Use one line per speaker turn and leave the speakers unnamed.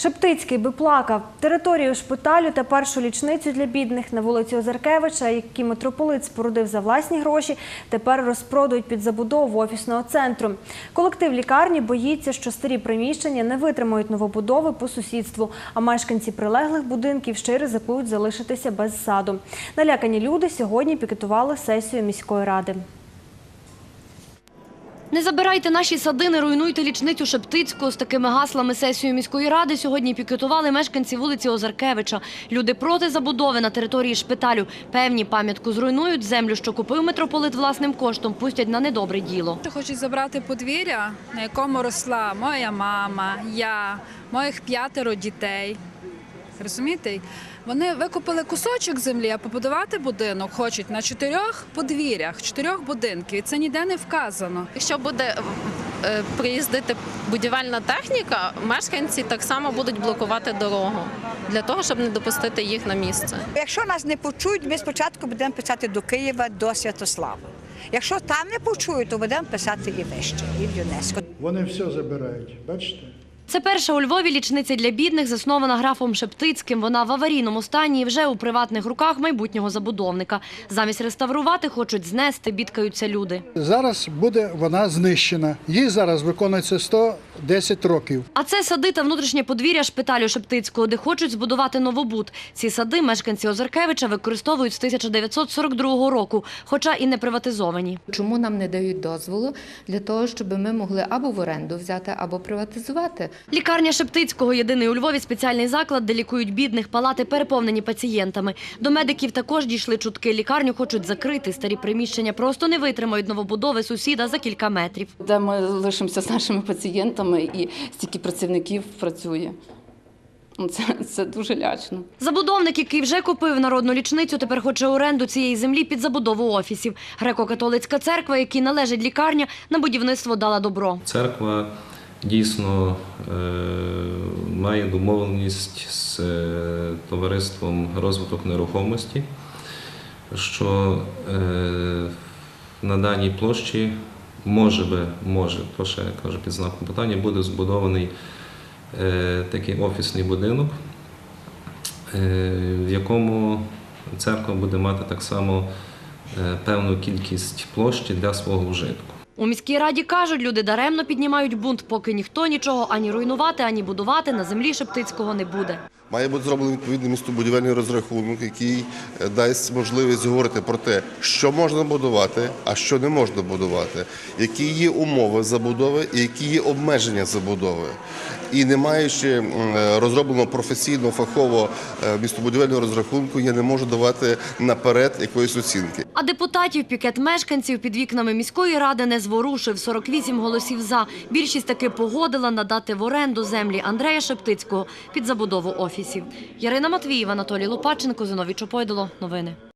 Шептицький би плакав. Територію шпиталю та першу лічницю для бідних на вулиці Озаркевича, які митрополит спорудив за власні гроші, тепер розпродають під забудову офісного центру. Колектив лікарні боїться, що старі приміщення не витримають новобудови по сусідству, а мешканці прилеглих будинків ще ризикують залишитися без саду. Налякані люди сьогодні пікетували сесію міської ради.
Не забирайте наші сади, не руйнуйте лічницю Шептицького. З такими гаслами сесію міської ради сьогодні пікетували мешканці вулиці Озаркевича. Люди проти забудови на території шпиталю. Певні пам'ятку зруйнують, землю, що купив митрополит власним коштом, пустять на недобре діло.
Хочуть забрати подвір'я, на якому росла моя мама, я, моїх п'ятеро дітей. Розумієте? Вони викупили кусочок землі, а побудувати будинок хочуть на чотирьох подвір'ях, чотирьох будинків. І це ніде не вказано.
Якщо буде е, приїздити будівельна техніка, мешканці так само будуть блокувати дорогу для того, щоб не допустити їх на місце.
Якщо нас не почують, ми спочатку будемо писати до Києва, до Святослава. Якщо там не почують, то будемо писати і вище, і в ЮНЕСКО.
Вони все забирають, бачите?
Це перша у Львові лічниця для бідних, заснована графом Шептицьким. Вона в аварійному стані і вже у приватних руках майбутнього забудовника. Замість реставрувати хочуть знести, бідкаються люди.
Зараз буде вона знищена. Їй зараз виконується 110 років.
А це сади та внутрішнє подвір'я шпиталю Шептицького, де хочуть збудувати новобуд. Ці сади мешканці Озаркевича використовують з 1942 року, хоча і не приватизовані.
Чому нам не дають дозволу для того, щоб ми могли або в оренду взяти, або приватизувати?
Лікарня Шептицького – єдиний у Львові спеціальний заклад, де лікують бідних, палати переповнені пацієнтами. До медиків також дійшли чутки. Лікарню хочуть закрити. Старі приміщення просто не витримають новобудови сусіда за кілька метрів.
де ми лишимося з нашими пацієнтами і стільки працівників працює. Ну, Це, це дуже лячно.
Забудовник, який вже купив народну лічницю, тепер хоче оренду цієї землі під забудову офісів. Греко-католицька церква, якій належить лікарня, на будівництво дала добро.
Церква дійсно е, має домовленість з е, товариством розвиток нерухомості, що е, на даній площі може би, може, то ще кажу під знаком питання, буде збудований е, такий офісний будинок, е, в якому церква буде мати так само е, певну кількість площі для свого вжитку.
У міській раді кажуть, люди даремно піднімають бунт, поки ніхто нічого ані руйнувати, ані будувати на землі Шептицького не буде.
Має бути зроблений відповідний містобудівельний розрахунок, який е, дасть можливість говорити про те, що можна будувати, а що не можна будувати, які є умови забудови і які є обмеження забудови. І не маючи е, розробленого професійно фахово е, містобудівельного розрахунку, я не можу давати наперед якоїсь оцінки.
А депутатів пікет мешканців під вікнами міської ради не зворушив. 48 голосів за. Більшість таки погодила надати в оренду землі Андрея Шептицького під забудову офісів. Ярина Матвієва, Анатолій Лопаченко, Зиновій Чопойдало. Новини.